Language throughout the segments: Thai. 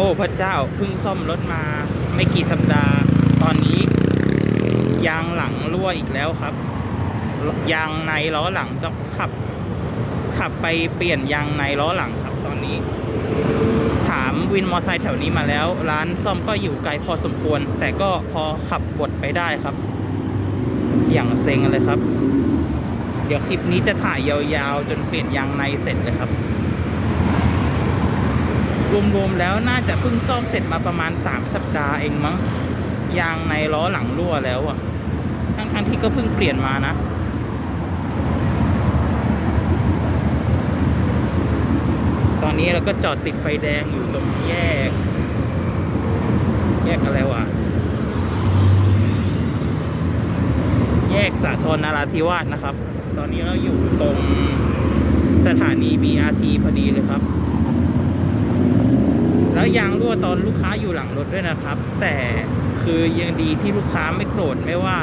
อ้พระเจ้าเพิ่งซ่อมรถมา ไม่กี่สัปดาห์ ตอนนี้ ยางหลังรั่วอีกแล้วครับ ยางในล้อหลังต้องขับ ขับไปเปลี่ยนยางในล้อหลังครับ ตอนนี้ ถามวินมอไซค์แถวนี้มาแล้ว ร้านซ่อมก็อยู่ไกลพอสมควร แต่ก็พอขับบดไปได้ครับ อย่างเซ็งเลยครับ เดี๋ยวคลิปนี้จะถ่ายยาวๆ จนเปลี่ยนยางในเสร็จเลยครับ รวมๆแล้วน่าจะเพิ่งซ่อมเสร็จมาประมาณ 3 สัปดาห์เองมั้งยางในล้อหลังรั่วแล้วอะทั้งๆที่ก็เพิ่งเปลี่ยนมานะตอนนี้เราก็จอดติดไฟแดงอยู่ตรงแยก แยกอะไรวะแยกสาทรนาราธิวาสนะครับ ตอนนี้เราอยู่ตรงสถานี BRT พอดีเลยครับ แล้วยางรั่วตอนลูกค้าอยู่หลังรถด้วยนะครับ แต่คือยังดีที่ลูกค้าไม่โกรธไม่ว่า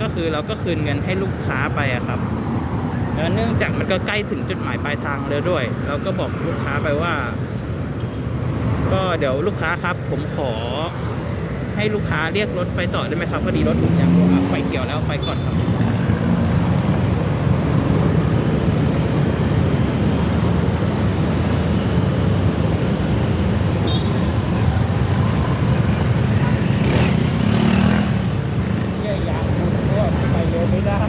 ก็คือเราก็คืนเงินให้ลูกค้าไปอะครับแล้วเนื่องจากมันก็ใกล้ถึงจุดหมายปลายทางแล้วด้วย เราก็บอกลูกค้าไปว่า ก็เดี๋ยวลูกค้าครับ ผมขอ ให้ลูกค้าเรียกรถไปต่อได้ไหมครับพอดีรถผมยังรั่วอะไฟเขียวแล้วไปก่อนครับ เยี่ยยางคุณก็ไปเร็วไม่ได้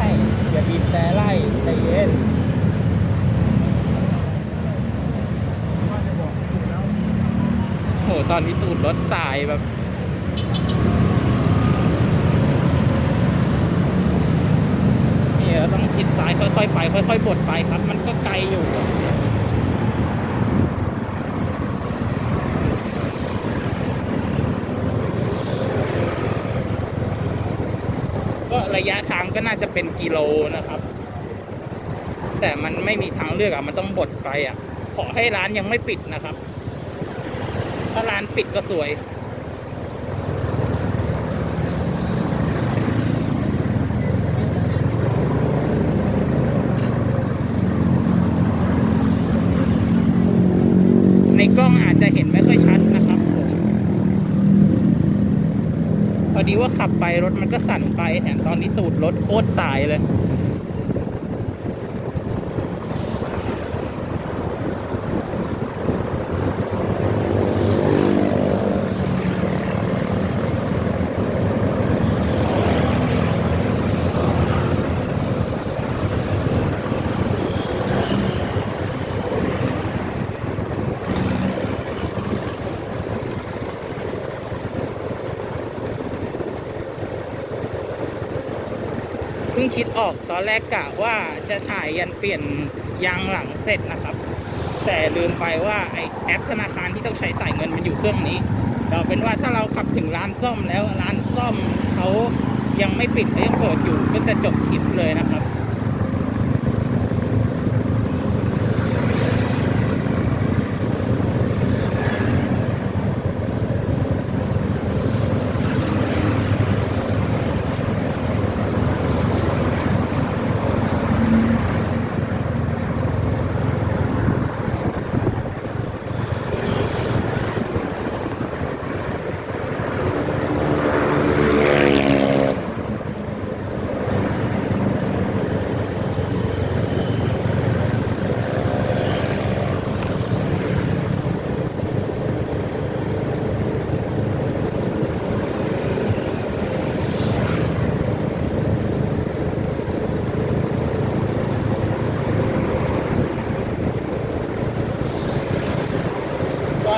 อย่าบีบแต่ไล่ใจเย็นโห ตอนนี้ตูดรถสายแบบนี่เราต้องชิดซ้ายค่อยๆไป ค่อยๆบดไปครับ มันก็ไกลอยู่ก็ระยะทางก็น่าจะเป็นกิโลนะครับ แต่มันไม่มีทางเลือกอะ มันต้องบดไปอะ ขอให้ร้านยังไม่ปิดนะครับ ถ้าร้านปิดก็สวย ในกล้องอาจจะเห็นไม่ค่อยชัดนะครับผมพอดีว่าขับไปรถมันก็สั่นไปแถมตอนนี้ตูดรถโคตรสายเลย คิดออกตอนแรกกะว่าจะถ่ายยันเปลี่ยนยางหลังเสร็จนะครับ แต่ลืมไปว่าไอแอปธนาคารที่ต้องใช้จ่ายเงินมันอยู่เครื่องนี้เราเป็นว่าถ้าเราขับถึงร้านซ่อมแล้วร้านซ่อมเขายังไม่ปิดเขายังเปิดอยู่ก็จะจบคลิปเลยนะครับ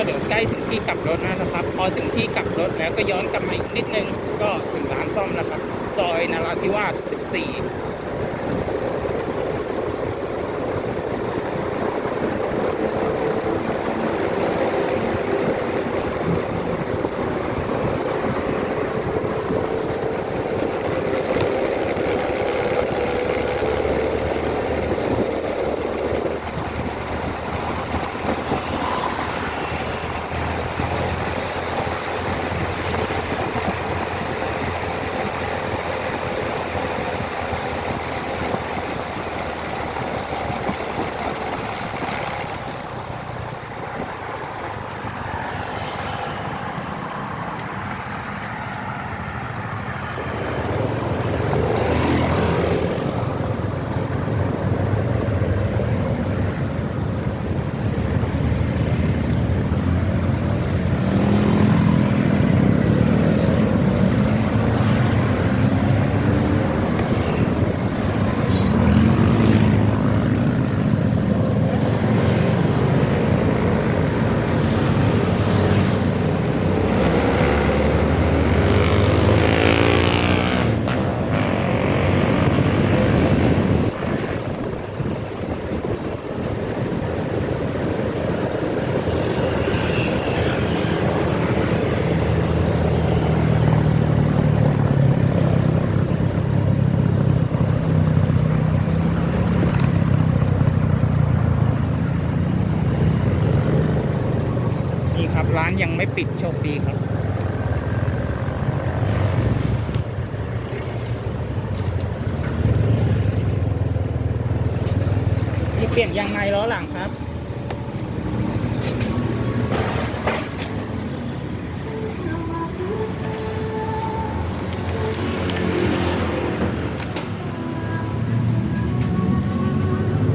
เดี๋ยวใกล้ถึงที่กลับรถแล้วนะครับ พอถึงที่กลับรถแล้วก็ย้อนกลับมาอีกนิดนึง ก็ถึงร้านซ่อมนะครับ ซอยนราธิวาส 14 ร้านยังไม่ปิดโชคดีครับนี่เปลี่ยนยางในล้อหลังครับ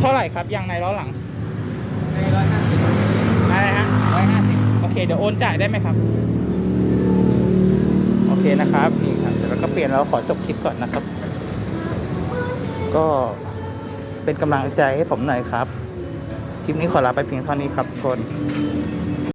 เท่าไหร่ครับยางในล้อหลัง ในร้อยห้าสิบ อะไรฮะ ร้อยห้าสิบ โอ เดี๋ยวโอนจ่ายได้ไหมครับ โอเคนะครับนี่ครับเดี๋ยวเราก็เปลี่ยนเราขอจบคลิปก่อนนะครับ ก็เป็นกำลังใจให้ผมหน่อยครับ คลิปนี้ขอลาไปเพียงเท่านี้ครับทุกคน